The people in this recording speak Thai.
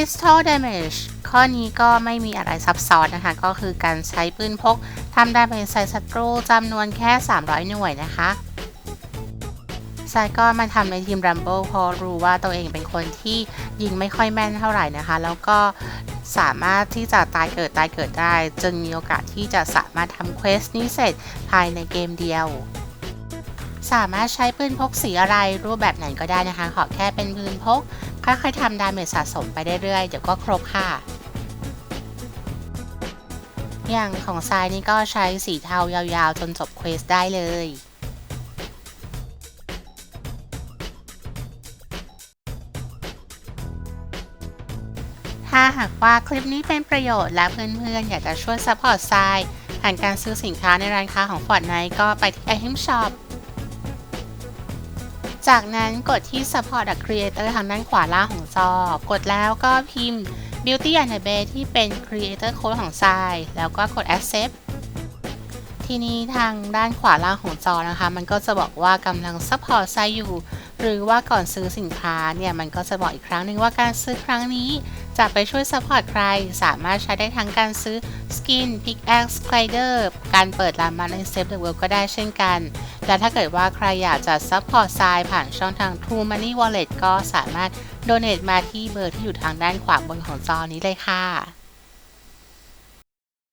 Pistol Damage ข้อนี้ก็ไม่มีอะไรซับซ้อนนะคะ ก็คือการใช้ปืนพกทำได้เป็นใส่ศัตรูจำนวนแค่ 300 หน่วยนะคะไซก็มาทำในทีม Rumble เพราะรู้ว่าตัวเองเป็นคนที่ยิงไม่ค่อยแม่นเท่าไหร่นะคะ แล้วก็สามารถที่จะตายเกิดตายเกิดได้ จึงมีโอกาสที่จะสามารถทำเควสนี้เสร็จภายในเกมเดียว สามารถใช้ปืนพกสีอะไรรูปแบบไหนก็ได้นะคะ ขอแค่เป็นปืนพก ค่อยๆทำดาเมจสะสมไปเรื่อยๆ เดี๋ยวก็ครบค่ะ อย่างของทรายนี่ก็ใช้สีเทายาวๆ จนจบเควสได้เลยถ้าหากว่าคลิปนี้เป็นประโยชน์และเพื่อนๆ อยากจะช่วยซัพพอร์ตทรายผ่านการซื้อสินค้าในร้านค้าของ Fortnite ก็ไปที่ Item Shop จากนั้นกดที่ Support a Creator ทางด้านขวาล่างของจอ กดแล้วก็พิมพ์ Beauty and the Bay ที่เป็น Creator Code ของทรายแล้วก็กด Accept ทีนี้ทางด้านขวาล่างของจอนะคะ มันก็จะบอกว่ากำลัง Support ทรายอยู่ หรือว่าก่อนซื้อสินค้าเนี่ย มันก็จะบอกอีกครั้งหนึ่งว่าการซื้อครั้งนี้ จะไปช่วยซัพพอร์ตใคร สามารถใช้ได้ทั้งการซื้อ Skin Pickaxe Glider การเปิดร้านมาในเซฟเดอะเวิลด์ก็ได้เช่นกัน และถ้าเกิดว่าใครอยากจะซัพพอร์ตทรายผ่านช่องทาง True Money Wallet ก็สามารถ Donate มาที่เบอร์ที่อยู่ทางด้านขวาบนของจอนี้เลยค่ะ